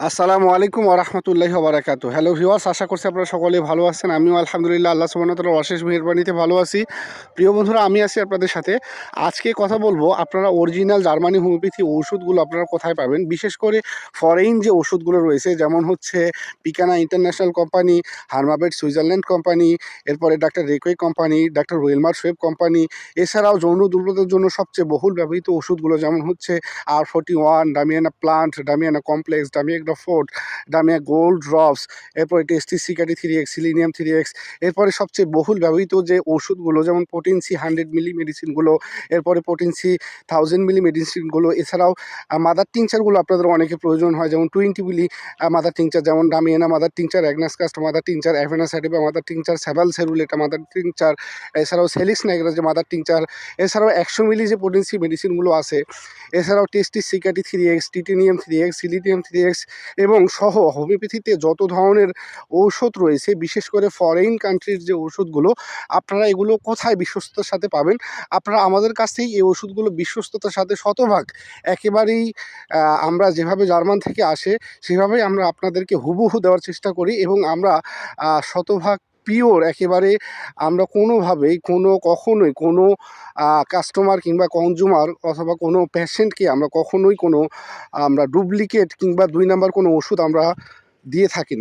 আসসালামু আলাইকুম ওরহমতুল্লাহি ওবরাকাত হ্যালো ভিওয়ার্স আশা করছি আপনারা সকলে ভালো আছেন। আমিও আলহামদুলিল্লাহ, আল্লাহ সুবাহতালার অশেষ মেহরবানিতে ভালো আছি। প্রিয় বন্ধুরা, আমি আছি আপনাদের সাথে। আজকে কথা বলব আপনারা অরিজিনাল জার্মানি হোমিওপ্যাথি ওষুধগুলো আপনারা কোথায় পাবেন? বিশেষ করে ফরেন যে ওষুধগুলো রয়েছে, যেমন হচ্ছে পিকানা ইন্টারন্যাশনাল কোম্পানি হার্মাবেট সুইজারল্যান্ড কোম্পানি এরপরে doctor Reckeweg company doctor Willmar Schwabe company এছাড়াও যৌন দুর্বলতার জন্য সবচেয়ে বহুল ব্যবহৃত ওষুধগুলো যেমন হচ্ছে R forty one Damiana plant Damiana complex damia forte damia gold drops এরপরে testes siccati three X selenium three X এরপরে সবচেয়ে বহুল ব্যবহৃত যে ওষুধগুলো, যেমন পোটেন্সি হান্ড্রেড মিলি মেডিসিনগুলো এরপরে পোটেন্সি থাউজেন্ড মিলি মেডিসিনগুলো এছাড়াও মাদার টিংচারগুলো আপনাদের অনেকে প্রয়োজন হয়, যেমন টোয়েন্টি মিলি মাদার টিংচার যেমন Damiana mother tincture agnus castus mother tincture avena sativa mother tincture sabal serrulata mother tincture এছাড়াও সেলিক্স নাইগ্রা যে মাদার টিংচার এছাড়াও একশো মিলি যে পোটেন্সি মেডিসিনগুলো আছে, এছাড়াও testes siccati three X titanium three X selenium three X এবং সহ হোমিওপ্যাথিতে যত ধরনের ঔষধ রয়েছে, বিশেষ করে ফরেন কান্ট্রির যে ওষুধগুলো আপনারা এগুলো কোথায় বিশ্বস্ততার সাথে পাবেন? আপনারা আমাদের কাছ থেকেই এই ওষুধগুলো বিশ্বস্ততার সাথে শতভাগ একেবারেই আমরা যেভাবে জার্মান থেকে আসে, সেভাবেই আমরা আপনাদেরকে হুবহু দেওয়ার চেষ্টা করি এবং আমরা শতভাগ পিওর, একেবারে আমরা কোনোভাবেই, কোনো কখনোই কোনো কাস্টমার কিংবা কনজুমার অথবা কোনো পেশেন্টকে আমরা কখনোই কোনো, আমরা ডুপ্লিকেট কিংবা দুই নাম্বার কোনো ওষুধ আমরা দিয়ে থাকি না।